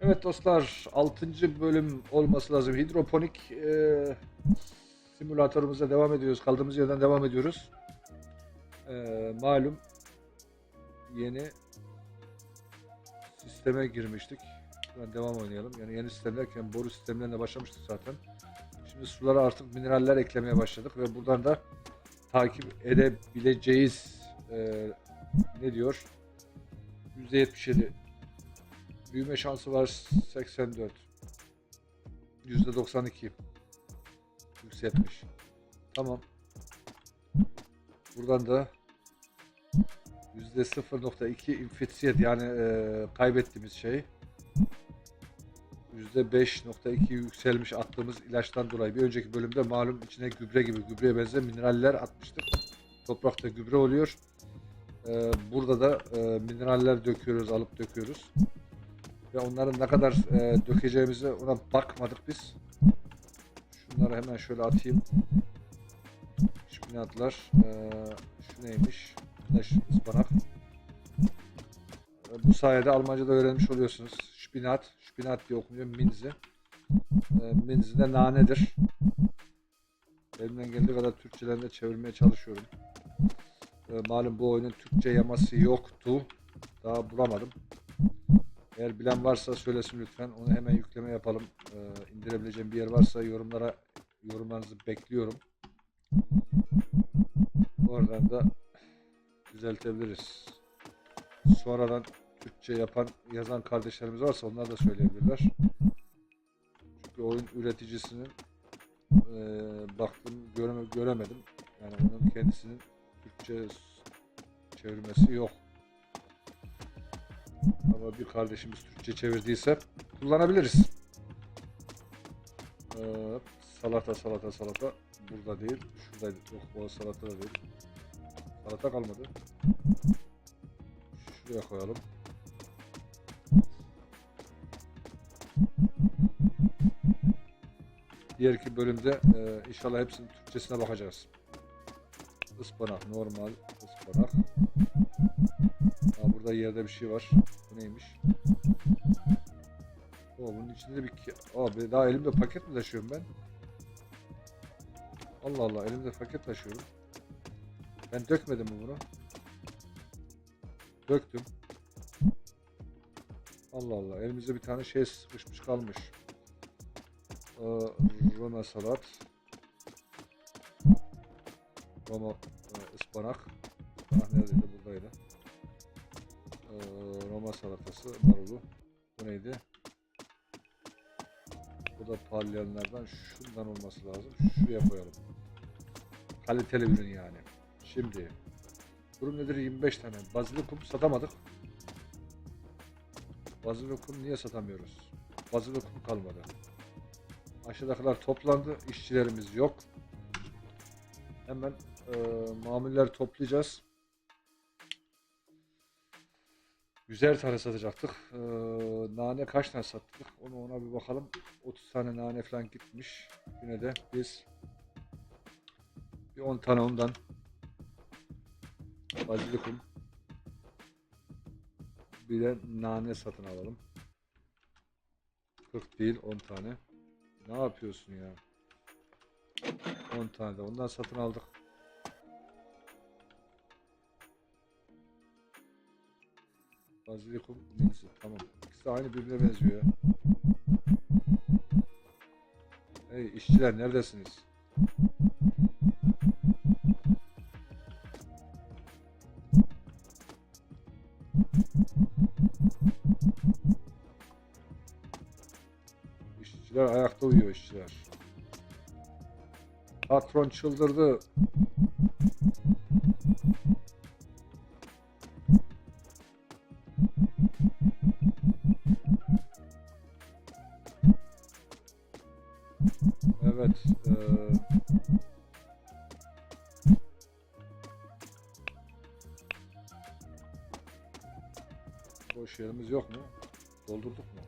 Evet dostlar 6. bölüm olması lazım. Hidroponik e, simülatörümüze devam ediyoruz. Kaldığımız yerden devam ediyoruz. E, malum yeni sisteme girmiştik. Şuradan devam oynayalım. Yani yeni sistem derken boru sistemlerine başlamıştık zaten. Şimdi sulara artık mineraller eklemeye başladık ve buradan da takip edebileceğiz. E, ne diyor? %77 Büyüme şansı var 84. %92. Yükseltmiş. Tamam. Buradan da %0.2 infitsiyet yani e, kaybettiğimiz şey. %5.2 yükselmiş attığımız ilaçtan dolayı. Bir önceki bölümde malum içine gübre gibi gübreye benzer mineraller atmıştık. Toprakta gübre oluyor. E, burada da e, mineraller döküyoruz, alıp döküyoruz ve onların ne kadar e, dökeceğimize ona bakmadık biz. Şunları hemen şöyle atayım. Şpinatlar. E, şu neymiş? Güneş ıspanak. E, bu sayede Almanca'da öğrenmiş oluyorsunuz. Şpinat. Şpinat diye okunuyor. Minzi. E, minzi de nanedir. Elimden geldiği kadar Türkçelerinde çevirmeye çalışıyorum. E, malum bu oyunun Türkçe yaması yoktu. Daha bulamadım. Eğer bilen varsa söylesin lütfen. Onu hemen yükleme yapalım. Ee, indirebileceğim bir yer varsa yorumlara yorumlarınızı bekliyorum. Oradan da düzeltebiliriz. Sonradan Türkçe yapan, yazan kardeşlerimiz varsa onlar da söyleyebilirler. Çünkü oyun üreticisinin e, baktım göreme, göremedim. Yani onun kendisinin Türkçe çevirmesi yok. Ama bir kardeşimiz Türkçe çevirdiyse kullanabiliriz. Ee, salata salata salata burada değil. Şuradaydı. Yok o salata da değil. Salata kalmadı. Şuraya koyalım. Diğer iki bölümde e, inşallah hepsinin Türkçesine bakacağız. Ispanak normal ıspanak. Aa, burada yerde bir şey var. Bu neymiş? Oo, bunun içinde Aa, bir- daha elimde paket mi taşıyorum ben? Allah Allah elimde paket taşıyorum. Ben dökmedim bunu? Döktüm. Allah Allah elimizde bir tane şey sıkışmış kalmış. Ee, Roma salat. Roma e, ıspanak. Ispanak neredeydi? Buradaydı. Ee, Roma salatası, marulu. Bu neydi? Bu da palyalılardan şundan olması lazım. Şuraya koyalım. Kaliteli ürün yani. Şimdi durum nedir? 25 tane. Bazilikum satamadık. Bazilikum niye satamıyoruz? Bazilikum kalmadı. Aşağıdakiler toplandı. İşçilerimiz yok. Hemen e, mamulleri toplayacağız. Güzel tane satacaktık. Ee, nane kaç tane sattık? Onu ona bir bakalım. 30 tane nane falan gitmiş. Yine de biz bir 10 tane ondan bazilikum bir de nane satın alalım. 40 değil 10 tane. Ne yapıyorsun ya? 10 tane de ondan satın aldık. Bazilikum minsi. Tamam. İkisi aynı birbirine benziyor ya. Hey işçiler neredesiniz? İşçiler ayakta uyuyor işçiler. Patron çıldırdı. Evet. eee boş yerimiz yok mu? Doldurduk mu?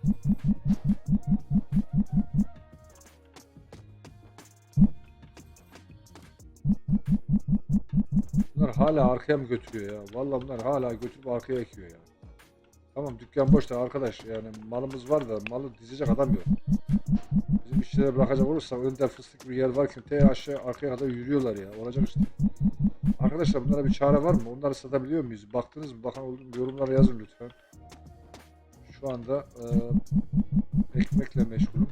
Bunlar hala arkaya mı götürüyor ya? Vallahi bunlar hala götürüp arkaya ekiyor ya. Tamam dükkan boş da arkadaş yani malımız var da malı dizecek adam yok. Bizim işçilere bırakacak olursak önde fıstık bir yer varken te aşağı arkaya kadar yürüyorlar ya. Olacak işte. Arkadaşlar bunlara bir çare var mı? Onları satabiliyor muyuz? Baktınız mı? Bakan oldu mu? Yorumlara yazın lütfen. Şu anda e, ekmekle meşgulüm.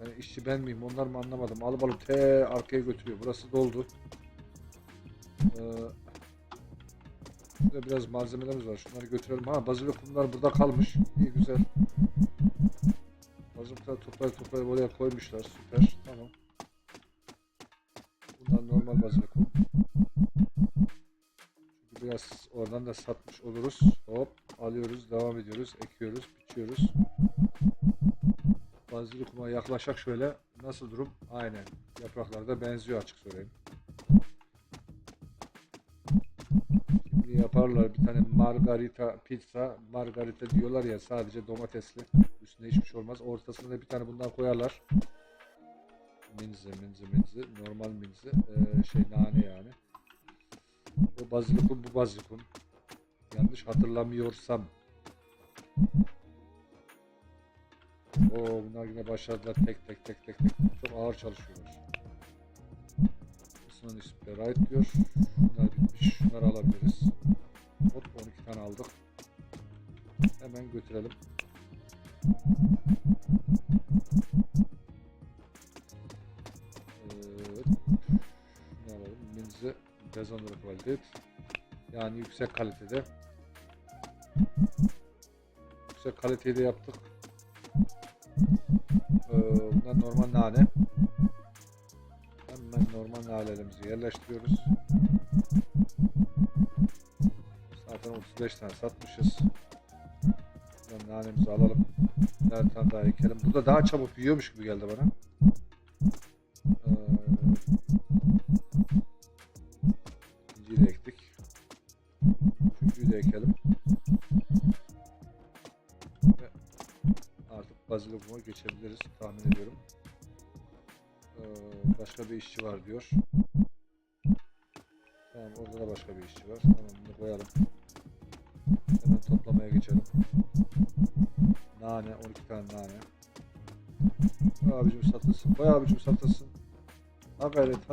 Yani işçi ben miyim? Onlar mı anlamadım. Alıp alıp te arkaya götürüyor. Burası doldu. E, şurada biraz malzemelerimiz var. Şunları götürelim. Ha bazilikumlar burada kalmış. İyi güzel. Bazilikumları toplayıp toplayıp oraya koymuşlar. Süper. Tamam. Bunlar normal bazilikum. Çünkü biraz oradan da satmış oluruz. Hop alıyoruz, devam ediyoruz, ekiyoruz, biçiyoruz. Bazilikuma yaklaşak şöyle. Nasıl durum? Aynen. Yapraklar da benziyor açık söyleyeyim. Şimdi yaparlar bir tane margarita pizza. Margarita diyorlar ya sadece domatesli. Üstüne hiçbir şey olmaz. Ortasına da bir tane bundan koyarlar. Minze, minze, minze. Normal minze. Ee, şey nane yani. Bu bazilikum, bu bazilikum. Yanlış hatırlamıyorsam. Oo bunlar yine başladılar tek tek tek tek tek. Çok ağır çalışıyorlar. Isının ismi right diyor. Bunlar bitmiş. Şunları alabiliriz. Hop 12 tane aldık. Hemen götürelim. Evet. Ne alalım? Minze Dezonları kvalitet. Yani yüksek kalitede. Yüksek kaliteyi de yaptık. Ee, bunlar normal nane. Nanelerimizi yerleştiriyoruz. Zaten 35 tane satmışız. Buradan nanemizi alalım. Bir tane daha ekelim. Burada daha çabuk büyüyormuş gibi geldi bana.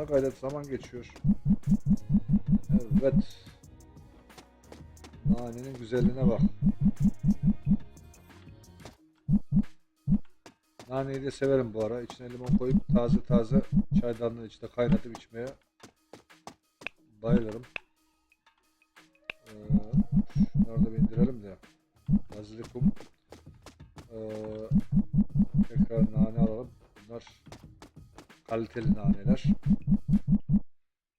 Gayret zaman geçiyor. Evet. Nanenin güzelliğine bak. Naneyi de severim bu ara. İçine limon koyup taze taze çaydanlığın içinde kaynatıp içmeye bayılırım. Ee, şunları da bir indirelim de. Bazilikum. Ee, tekrar nane alalım. Bunlar kaliteli naneler.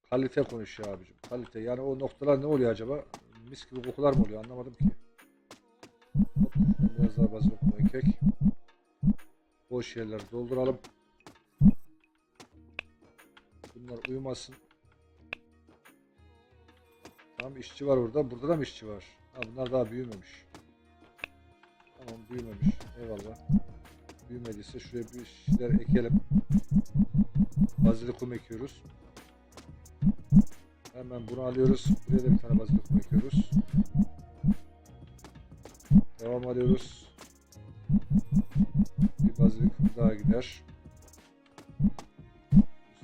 Kalite konuşuyor abicim. Kalite. Yani o noktalar ne oluyor acaba? Mis gibi kokular mı oluyor? Anlamadım ki. Biraz daha bazilikum ekek. Boş yerleri dolduralım. Bunlar uyumasın. Tamam işçi var burada. Burada da mı işçi var? Ha, bunlar daha büyümemiş. Tamam büyümemiş. Eyvallah. Büyümediyse şuraya bir şeyler ekelim. Bazilikum ekiyoruz. Hemen bunu alıyoruz. Buraya da bir tane bazilikum ekiyoruz. Devam alıyoruz. Bir bazilikum daha gider.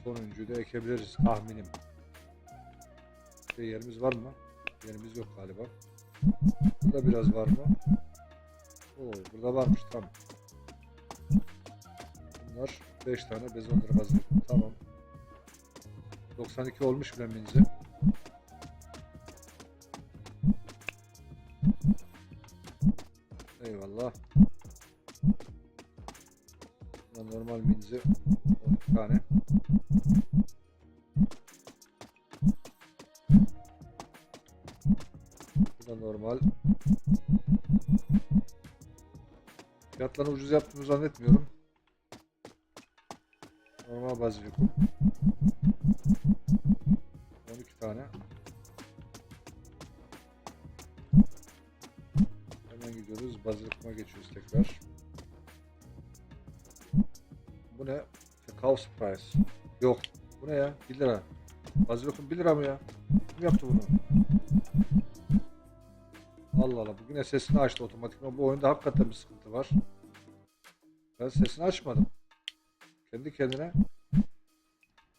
Sonuncuyu da ekebiliriz tahminim. Bir yerimiz var mı? Yerimiz yok galiba. Burada biraz var mı? Oo, burada varmış tamam. Bunlar 5 tane bezondur bazilikum. Tamam. 92 olmuş bile minzi. Eyvallah. Buna normal minzi 12 tane. Bu da normal. Fiyatlarını ucuz yaptığımı zannetmiyorum. Normal bazilikum. 12 tane. Hemen gidiyoruz. Bazilikuma geçiyoruz tekrar. Bu ne? House price. Yok. Bu ne ya? 1 lira. Bazilikum 1 lira mı ya? Kim yaptı bunu? Allah Allah. Bugün sesini açtı otomatikman. Bu oyunda hakikaten bir sıkıntı var. Ben sesini açmadım. Kendi kendine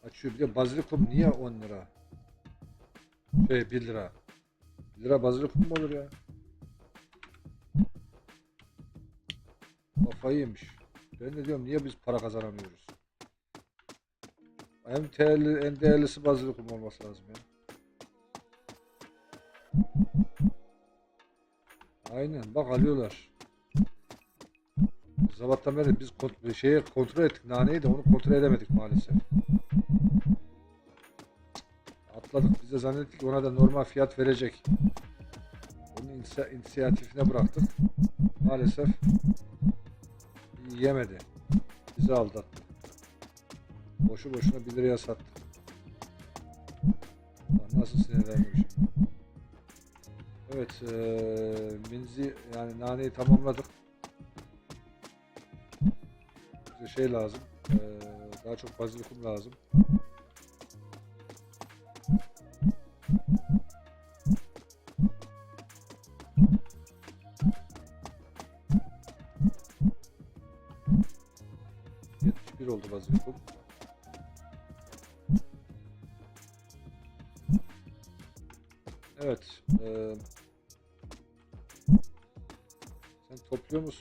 açıyor. Bir de bazilikum niye 10 lira? Şey 1 lira. 1 lira bazilikum mu olur ya? Kafayı yemiş. Ben de diyorum niye biz para kazanamıyoruz? En değerli, en değerlisi bazilikum olması lazım ya. Aynen bak alıyorlar. Sabahtan beri biz kont- şeye kontrol ettik naneyi de onu kontrol edemedik maalesef. Atladık biz de zannettik ona da normal fiyat verecek. Onun inisiyatifine bıraktık. Maalesef yemedi. Bizi aldattı. Boşu boşuna 1 liraya sattık. Lan Nasıl sinirlendim şimdi. Evet, eee minzi yani naneyi tamamladık. Bize şey lazım, eee, daha çok bazilikum lazım.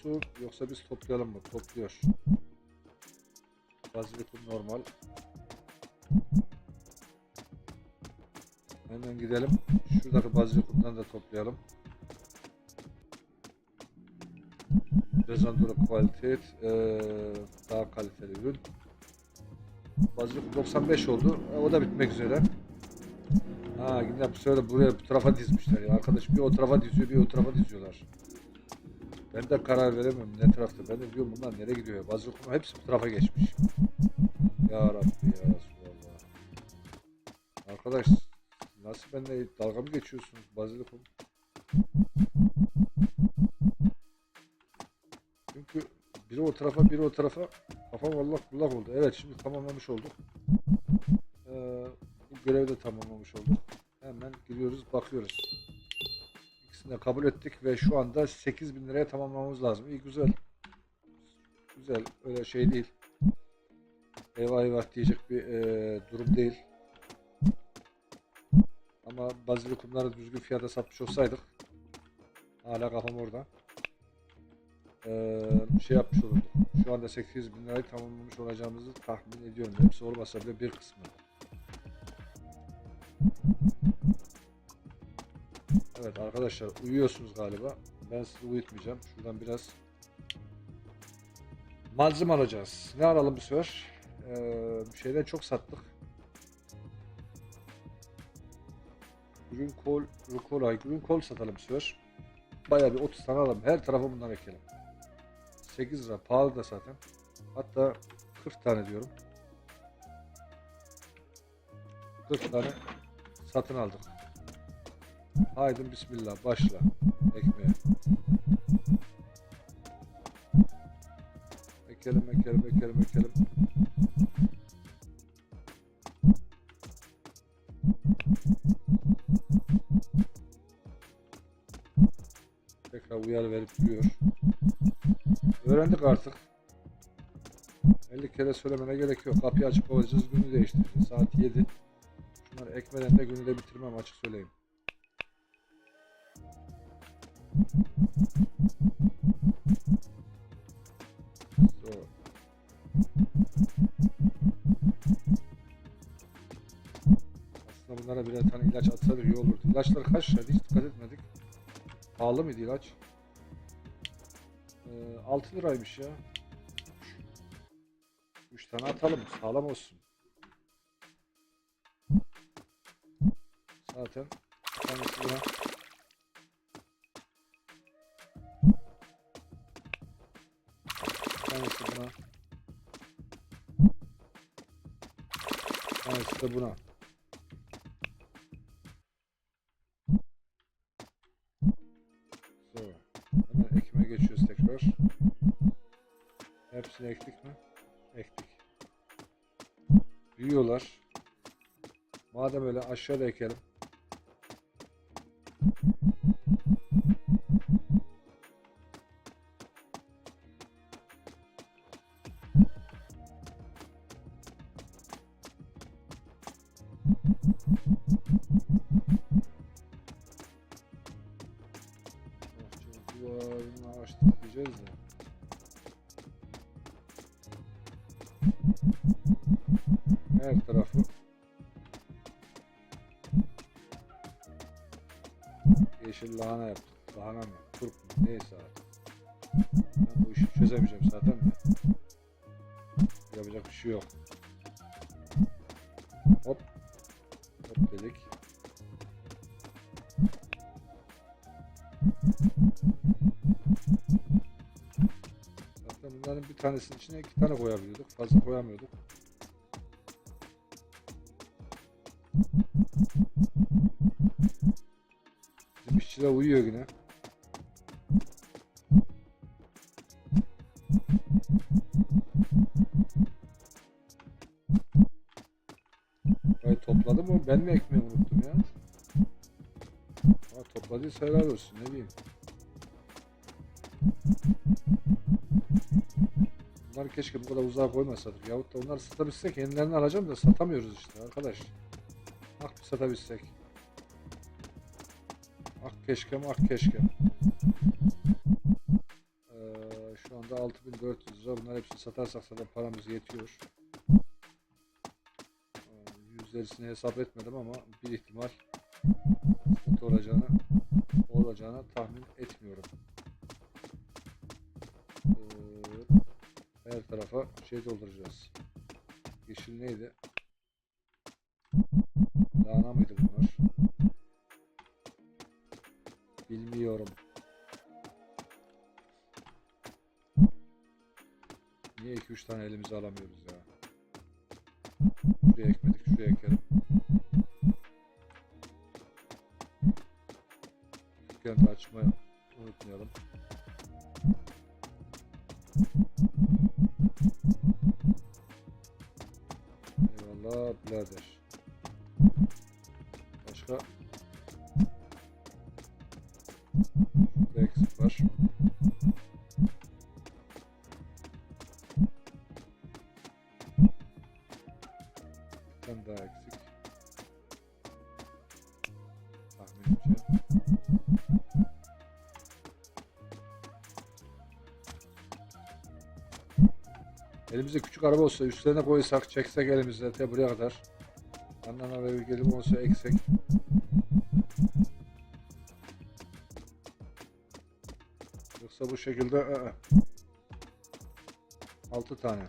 Musun yoksa biz toplayalım mı? Topluyor. Bazilikum normal. Hemen gidelim. Şuradaki bazilikumdan da toplayalım. Bezandura kalite eee, daha kaliteli ürün. Bazilikum 95 oldu. E, o da bitmek üzere. Ha yine bu sefer buraya bu tarafa dizmişler ya. Arkadaş bir o tarafa diziyor bir o tarafa diziyorlar. Ben de karar veremiyorum ne tarafta. Ben de diyorum bunlar nereye gidiyor ya. Bazılıkum hepsi bu tarafa geçmiş. Ya Rabbi ya Resulallah. Arkadaş nasıl benimle dalga mı geçiyorsunuz Bazilikum? Çünkü biri o tarafa biri o tarafa kafam allak bullak oldu. Evet şimdi tamamlamış olduk. Ee, bu görevi de tamamlamış olduk. Hemen giriyoruz bakıyoruz. İkisini kabul ettik ve şu anda 8000 liraya tamamlamamız lazım. İyi güzel. Güzel öyle şey değil. Eyvah eyvah diyecek bir e, durum değil. Ama bazilikumları düzgün fiyata satmış olsaydık hala kafam orada. Ee, şey yapmış olurduk. Şu anda 800 bin lirayı tamamlamış olacağımızı tahmin ediyorum. Hepsi olmasa bile bir kısmı. Evet arkadaşlar uyuyorsunuz galiba. Ben sizi uyutmayacağım. Şuradan biraz malzeme alacağız. Ne alalım bu sefer? Ee, bir şeyden çok sattık. Green kol, rukolay, green kol satalım bu sefer. Bayağı bir 30 tane alalım. Her tarafa bundan ekelim. 8 lira pahalı da zaten. Hatta 40 tane diyorum. 40 tane satın aldık. Haydi bismillah başla ekmeğe. Ekelim ekelim ekelim ekelim. Tekrar uyarı verip duruyor. Öğrendik artık. 50 kere söylemene gerek yok. Kapıyı açıp kapatacağız, günü değiştireceğiz. Saat 7. Şunları ekmeden de günü de bitirmem açık söyleyeyim. Aslında bunlara birer tane ilaç atsalar iyi olurdu. İlaçlar kaç lira? Hiç dikkat etmedik. Pahalı mıydı ilaç? Ee, 6 liraymış ya. 3 tane atalım. Sağlam olsun. Zaten tanesi buna. Tanesi buna. Tanesi de buna. So. Hemen ekime geçiyoruz tekrar. Hepsini ektik mi? Ektik. Büyüyorlar. Madem öyle aşağıda ekelim. Her tarafı yeşil lahana yaptık. Lahana mı? Turp mu? Neyse artık. Ben bu işi çözemeyeceğim zaten de. Yapacak bir şey yok. Hop. Hop dedik. Zaten bunların bir tanesinin içine iki tane koyabiliyorduk. Fazla koyamıyorduk. Bizim işçiler uyuyor yine. Ay topladı mı? Ben mi ekmeği unuttum ya? Ha, topladıysa helal olsun ne diyeyim. Bunları keşke bu kadar uzağa koymasaydık. Yahut da onları satabilsek kendilerini alacağım da satamıyoruz işte arkadaş. Bir satabilsek. Ah keşkem ah keşkem. Ee, şu anda 6400 lira. Bunlar hepsini satarsak zaten paramız yetiyor. Ee, yüzdelisini hesap etmedim ama bir ihtimal sıkıntı olacağını olacağını tahmin etmiyorum. Ee, her tarafa şey dolduracağız. Yeşil neydi? Lahana mıydı bunlar? Bilmiyorum. Niye 2-3 tane elimize alamıyoruz ya? Şuraya ekmedik, şuraya ekelim. Dükkanı açmayı unutmayalım. Eyvallah birader. Elimizde küçük araba olsa üstlerine koysak çeksek elimizde te buraya kadar. Yandan araya bir gelip olsa eksek. Yoksa bu şekilde ı-ı. 6 tane.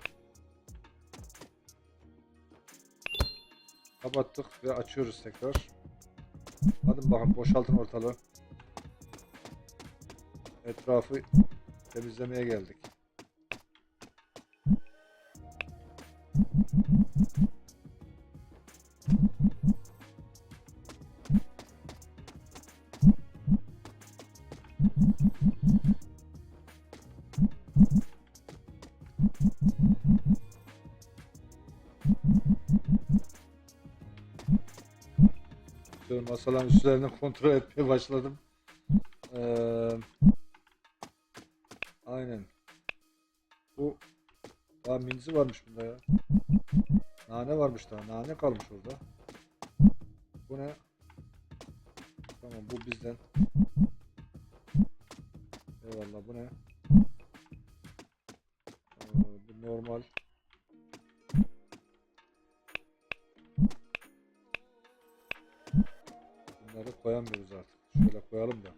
Kapattık ve açıyoruz tekrar. Hadi bakalım boşaltın ortalığı. Etrafı temizlemeye geldik. Masaların üstlerini kontrol etmeye başladım. Ee, aynen. Bu daha minzi varmış bunda ya. Nane varmış daha. Nane kalmış orada. Bu ne? Tamam bu bizden. Eyvallah bu ne? Bu normal. Bunları koyamıyoruz artık. Şöyle koyalım da.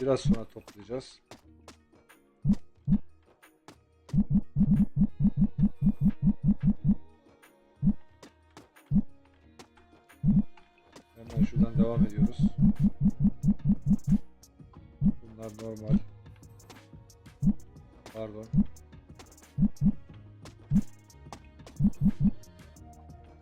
Biraz sonra toplayacağız.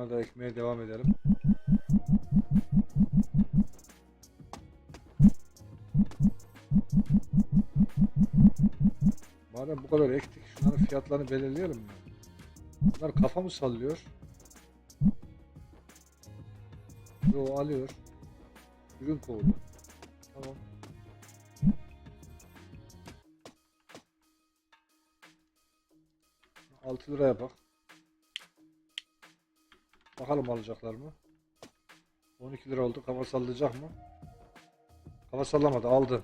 Bunları da ekmeye devam edelim. Madem bu kadar ektik, şunların fiyatlarını belirleyelim mi? Bunlar kafa mı sallıyor? Yo alıyor. Ürün kovuyor. Tamam. Altı liraya bak. Bakalım alacaklar mı? 12 lira oldu. Kafa sallayacak mı? Kafa sallamadı. Aldı.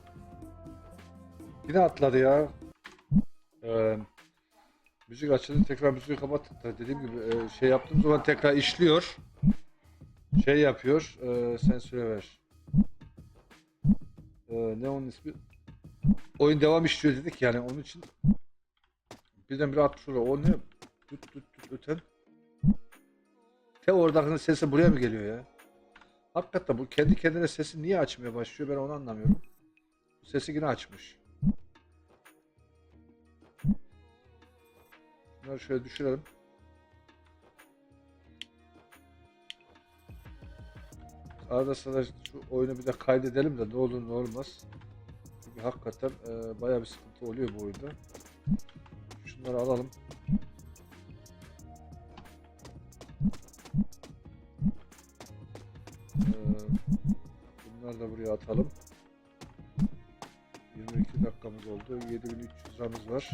Yine atladı ya. Ee, müzik açıldı. Tekrar müziği kapattık da dediğim gibi e, şey yaptığım zaman tekrar işliyor. Şey yapıyor. E, sen söyle ver. E, ne onun ismi? Oyun devam işliyor dedik yani onun için birdenbire atmış. O ne? Tut tut tut öten. Te oradakinin sesi buraya mı geliyor ya? Hakikaten bu kendi kendine sesi niye açmaya başlıyor ben onu anlamıyorum. Sesi yine açmış. Bunları şöyle düşürelim. Arada sırada şu oyunu bir de kaydedelim de ne olur ne olmaz. Çünkü hakikaten e, bayağı bir sıkıntı oluyor bu oyunda. Şunları alalım. Bunları da buraya atalım. 22 dakikamız oldu. 7300 liramız var.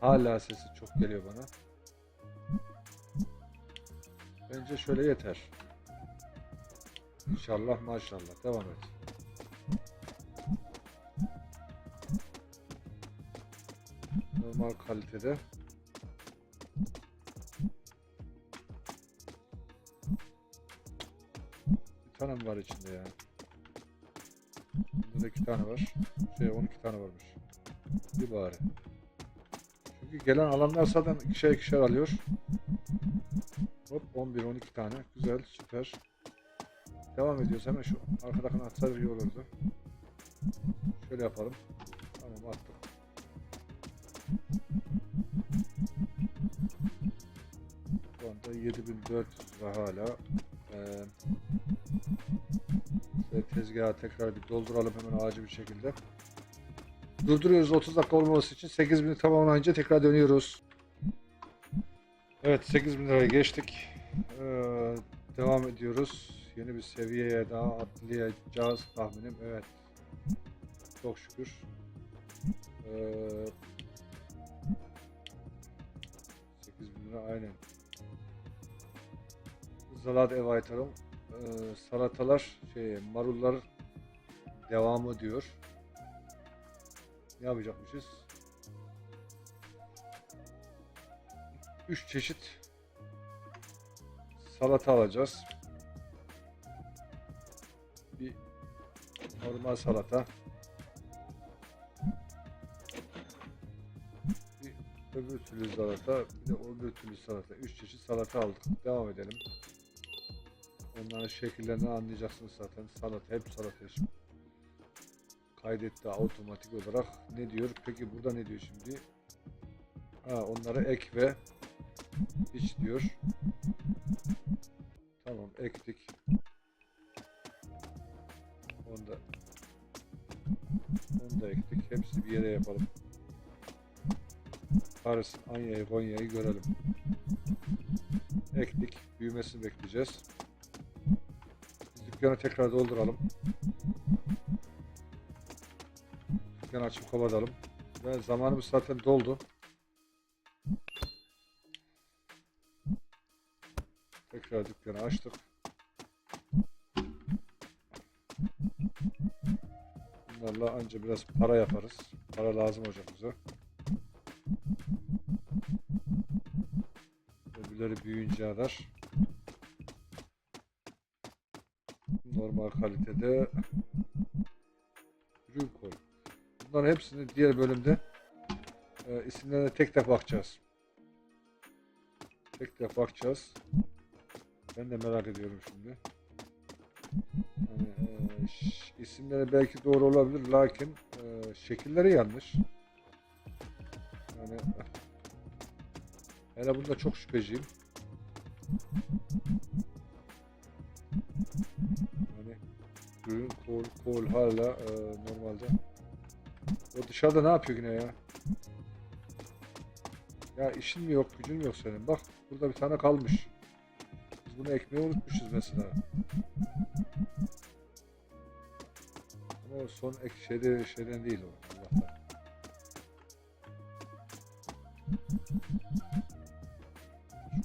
Hala sesi çok geliyor bana. Bence şöyle yeter. İnşallah maşallah. Devam et. Normal kalitede. Tane mi var içinde ya? Bunda da iki tane var. Şey 12 tane varmış. Bir bari. Çünkü gelen alanlar zaten ikişer ikişer alıyor. Hop 11 12 tane. Güzel süper. Devam ediyoruz. Hemen şu arkadakini atsak iyi olurdu. Şöyle yapalım. Tamam attık. Şu anda 7400 lira hala. Ee, şöyle tezgahı tekrar bir dolduralım hemen acil bir şekilde. Durduruyoruz 30 dakika olmaması için 8000 tamamlayınca tekrar dönüyoruz. Evet 8000 liraya geçtik. Ee, devam ediyoruz. Yeni bir seviyeye daha atlayacağız tahminim. Evet. Çok şükür. Ee, 8000 lira aynen. Zalat ev aytarım. Ee, salatalar şey marullar devamı diyor. Ne yapacakmışız? 3 çeşit salata alacağız. Bir normal salata. Bir öbür türlü salata, bir de öbür türlü salata. 3 çeşit salata aldık. Devam edelim. Onların şekillerini anlayacaksınız zaten. Salata, hep salata şimdi kaydetti otomatik olarak. Ne diyor? Peki burada ne diyor şimdi? Ha, onları ek ve iç diyor. Tamam ektik. Onu da onu da ektik. Hepsi bir yere yapalım. Paris, Anya'yı, Konya'yı görelim. Ektik. Büyümesini bekleyeceğiz. Dükkanı tekrar dolduralım. Dükkanı açıp kapatalım. Ve zamanımız zaten doldu. Tekrar dükkanı açtık. Bunlarla anca biraz para yaparız. Para lazım olacak bize. Öbürleri büyüyünce kadar. Normal kalitede ürün koy. Bunların hepsini diğer bölümde e, isimlerine tek tek bakacağız. Tek tek bakacağız. Ben de merak ediyorum şimdi. Hani, e, isimleri belki doğru olabilir lakin e, şekilleri yanlış. Yani hele bunda çok şüpheciyim. Ürün kol kol hala e, normalde. O dışarıda ne yapıyor yine ya? Ya işin mi yok, gücün mü yok senin? Bak burada bir tane kalmış. Biz bunu ekmeği unutmuşuz mesela. Ama o son ek şeyde, şeyden değil o. Allah'tan.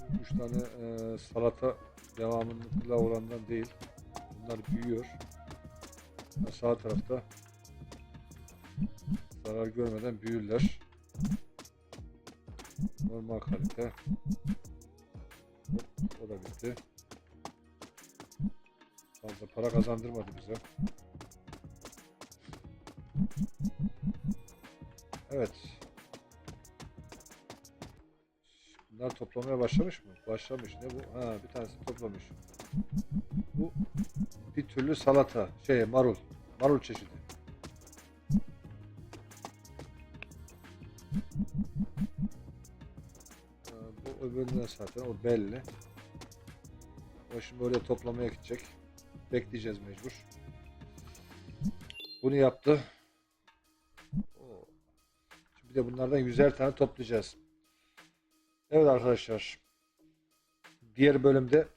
Şu üç tane e, salata devamında olandan değil. Bunlar büyüyor. Sağ tarafta zarar görmeden büyürler. Normal kalite. O da bitti. Fazla para kazandırmadı bize. Evet. Bunlar toplamaya başlamış mı? Başlamış. Ne bu? Ha, bir tanesi toplamış. Bu bir türlü salata. Şey, marul. Marul çeşidi. Ee, Bu öbüründen zaten o belli. O şimdi oraya toplamaya gidecek. Bekleyeceğiz mecbur. Bunu yaptı. Şimdi bir de bunlardan yüzer tane toplayacağız. Evet arkadaşlar. Diğer bölümde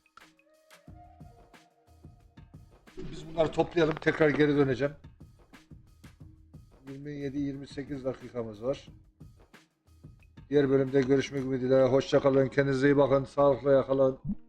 bunları toplayalım. Tekrar geri döneceğim. 27-28 dakikamız var. Diğer bölümde görüşmek ümidiyle. Hoşçakalın. Kendinize iyi bakın. Sağlıkla yakalan.